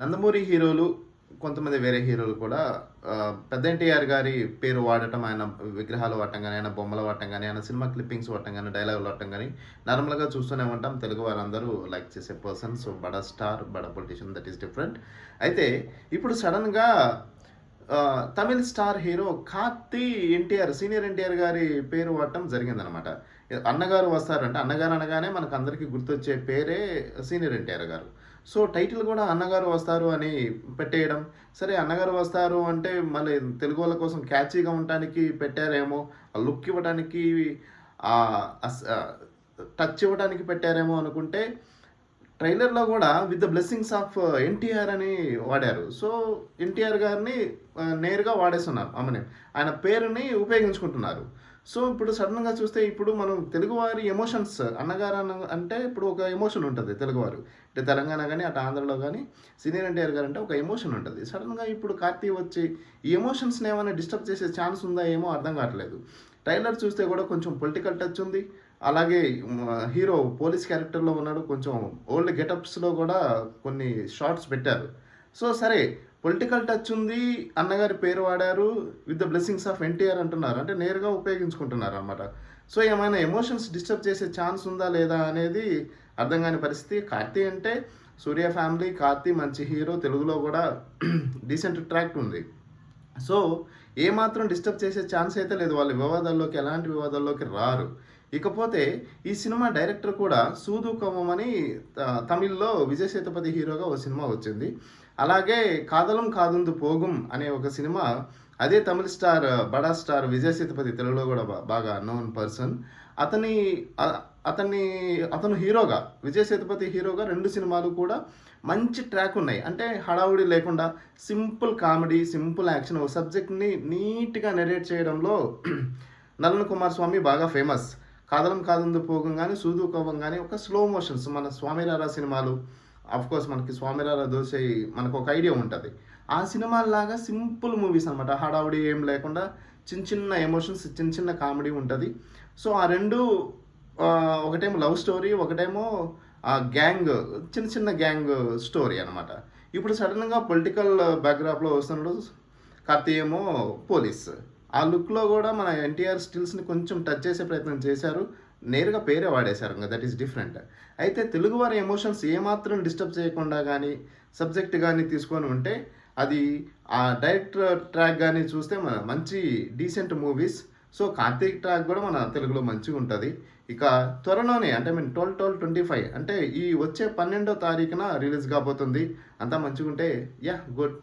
నందమూరి హీరోలు కొంతమంది వేరే హీరోలు కూడా పెద్ద ఎన్టీఆర్ గారి పేరు వాడటం ఆయన విగ్రహాలు వాడటం కానీ ఆయన బొమ్మలు వాడటం కానీ ఆయన సినిమా క్లిప్పింగ్స్ వాడటం కానీ డైలాగులు వాడటం కానీ నార్మల్గా చూస్తూనే ఉంటాం. తెలుగు వారందరూ లైక్ చేసే పర్సన్ సో బడా స్టార్ బడ పొలిటీషియన్ దట్ ఈస్ డిఫరెంట్. అయితే ఇప్పుడు సడన్గా Tamil star hero Karthi NTR senior NTR గారి పేరు వాడటం జరిగిందనమాట. అన్నగారు వస్తారంటే. అన్నగారు అనగానే మనకు అందరికీ గుర్తొచ్చే పేరే సీనియర్ ఎన్టీఆర్ గారు. సో టైటిల్ కూడా అన్నగారు వస్తారు అని పెట్టేయడం. సరే అన్నగారు వస్తారు అంటే మళ్ళీ తెలుగు వాళ్ళ కోసం క్యాచీగా ఉండటానికి పెట్టారేమో ఆ లుక్ ఇవ్వడానికి టచ్ ఇవ్వడానికి పెట్టారేమో అనుకుంటే ట్రైలర్లో కూడా with the blessings of NTR అని వాడారు. సో ఎన్టీఆర్ గారిని నేరుగా వాడేస్తున్నారు ఆమె ఆయన పేరుని ఉపయోగించుకుంటున్నారు. సో ఇప్పుడు సడన్గా చూస్తే ఇప్పుడు మనం తెలుగువారి ఎమోషన్స్ అన్నగారు అన్న అంటే ఇప్పుడు ఒక ఎమోషన్ ఉంటుంది తెలుగువారు అంటే తెలంగాణ కానీ అటు ఆంధ్రలో కానీ సీనియర్ ఎన్టీఆర్ గారు అంటే ఒక ఎమోషన్ ఉంటుంది. సడన్గా ఇప్పుడు కార్తీ వచ్చి ఈ ఎమోషన్స్ని ఏమైనా డిస్టర్బ్ చేసే ఛాన్స్ ఉందా ఏమో అర్థం కావట్లేదు. ట్రైలర్ చూస్తే కూడా కొంచెం పొలిటికల్ టచ్ ఉంది. అలాగే హీరో పోలీస్ క్యారెక్టర్లో ఉన్నాడు. కొంచెం ఓల్డ్ గెటప్స్లో కూడా కొన్ని షార్ట్స్ పెట్టారు. సో సరే పొలిటికల్ టచ్ ఉంది అన్నగారి పేరు వాడారు with the blessings of NTR అంటున్నారు. అంటే నేరుగా ఉపయోగించుకుంటున్నారు అనమాట సో ఏమైనా ఎమోషన్స్ డిస్టర్బ్ చేసే ఛాన్స్ ఉందా లేదా అనేది అర్థం కాని పరిస్థితి. కార్తీ అంటే సూర్య ఫ్యామిలీ కార్తీ మంచి హీరో తెలుగులో కూడా డీసెంట్ ట్రాక్ట్ ఉంది. సో ఏమాత్రం డిస్టర్బ్ చేసే ఛాన్స్ అయితే లేదు. వాళ్ళు వివాదాల్లోకి ఎలాంటి వివాదాల్లోకి రారు. ఇకపోతే ఈ సినిమా డైరెక్టర్ కూడా సూదు కమం అని త- తమిళ్ళో విజయ్ సేతుపతి హీరోగా ఒక సినిమా వచ్చింది. అలాగే కాదలం కాదుందు పోగుం అనే ఒక సినిమా అదే తమిళ స్టార్ బడా స్టార్ విజయ్ సేతుపతి తెలుగులో కూడా బాగా నోన్ పర్సన్ అతని అతన్ని అతను హీరోగా విజయ్ సేతుపతి హీరోగా రెండు సినిమాలు కూడా మంచి ట్రాక్ ఉన్నాయి. అంటే హడావుడి లేకుండా సింపుల్ కామెడీ సింపుల్ యాక్షన్ ఒక సబ్జెక్ట్ని నీట్గా నెరేట్ చేయడంలో నలన్ కుమార్ స్వామి బాగా ఫేమస్ కాదలం కాదందు పోగంగానే కానీ సూదు కానీ ఒక స్లో మోషన్స్ మన స్వామిరారా సినిమాలు అఫ్ కోర్స్ మనకి స్వామిరారా దోశ మనకు ఒక ఐడియా ఉంటుంది. ఆ సినిమాల్లాగా సింపుల్ మూవీస్ అనమాట హడావుడి ఏం లేకుండా చిన్న చిన్న ఎమోషన్స్ చిన్న చిన్న కామెడీ ఉంటుంది. సో ఆ రెండు ఒకటేమో లవ్ స్టోరీ ఒకటేమో ఆ గ్యాంగ్ చిన్న చిన్న గ్యాంగ్ స్టోరీ అనమాట ఇప్పుడు సడన్గా పొలిటికల్ బ్యాక్గ్రాప్లో వస్తున్నాడు కార్తీ ఏమో పోలీస్ ఆ లుక్లో కూడా మన ఎన్టీఆర్ స్టిల్స్ని కొంచెం టచ్ చేసే ప్రయత్నం చేశారు. నేరుగా పేరే వాడేశారు ఇంకా దట్ ఈస్ డిఫరెంట్ అయితే తెలుగువారి ఎమోషన్స్ ఏమాత్రం డిస్టర్బ్ చేయకుండా కానీ సబ్జెక్ట్ కానీ తీసుకొని ఉంటే అది ఆ డైరెక్టర్ ట్రాక్ కానీ చూస్తే మన మంచి decent movies so Karthik track కూడా మన తెలుగులో మంచిగా ఉంటుంది. ఇక త్వరలోనే అంటే mean twelve twelve twenty five అంటే ఈ వచ్చే పన్నెండో తారీఖున రిలీజ్ కాబోతుంది. అంతా మంచిగా ఉంటే యా గుడ్